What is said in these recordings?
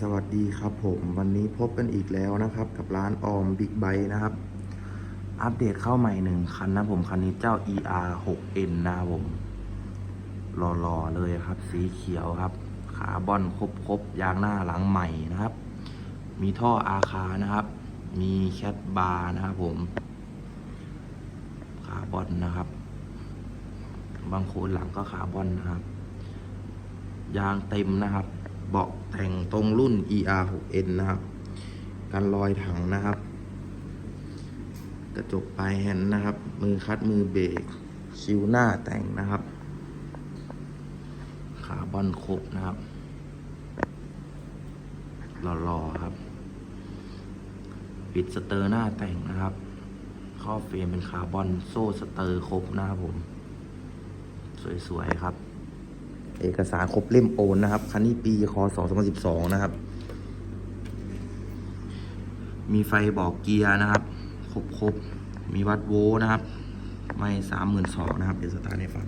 สวัสดีครับผมวันนี้พบกันอีกแล้วนะครับ กับร้านออมบิ๊กไบนะครับ อัปเดตเข้าใหม่หนึ่งคันนะผมคันนี้เจ้า ER 6N นะครับผมหล่อๆเลยครับ สีเขียวครับ ขาบอนครบๆยางหน้าหลังใหม่นะครับ มีท่ออาคานะครับ มีแคทบาร์นะครับผม ขาบอนนะครับ บางโคนหลังก็ขาบอนนะครับ ยางเต็มนะครับ เบาะแต่งตรงรุ่น ER 6N นะครับกันรอยถังนะครับ กระจกปลายแฮนด์นะครับ มือคัดมือเบรกชิวหน้าแต่งนะครับ ขาบอนครบนะครับหล่อๆครับ ปิดสเตอร์หน้าแต่งนะครับข้อเฟรมเป็นคาร์บอนโซ่สเตอร์ครบนะครับผม สวย ๆ ครับ เอกสารครบเล่มโอนนะครับ คันนี้ปีคศ2012 นะครับ มีไฟบอกเกียร์นะครับ ครบๆมีวัดโวลต์นะครับ ไม่สามหมื่นสองนะครับ เดี๋ยวสตาร์ทให้ฟัง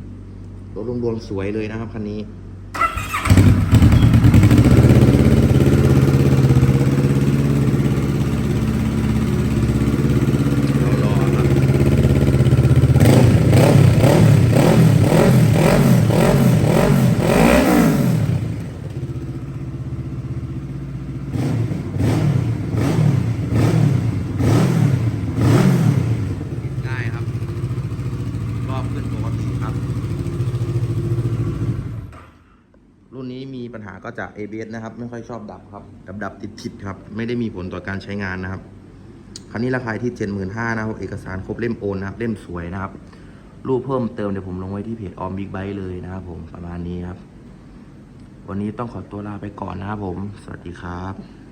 รถรวมๆสวยเลยนะครับคันนี้ รอๆครับ ติดง่ายครับ รอบขึ้น ครับ รุ่นนี้มีปัญหาก็จาก ABS นะครับ ไม่ค่อยชอบดับครับ ดับดับติดผิดครับ ไม่ได้มีผลต่อการใช้งานนะครับ คันนี้ราคาที่ 75,000นะครับเอกสารครบเล่มโอนนะครับ เล่มสวยนะครับ รูปเพิ่มเติมเดี๋ยวผมลงไว้ที่เพจออมบิ๊กไบเลยนะครับผมประมาณนี้ครับ วันนี้ต้องขอตัวลาไปก่อนนะครับผม สวัสดีครับ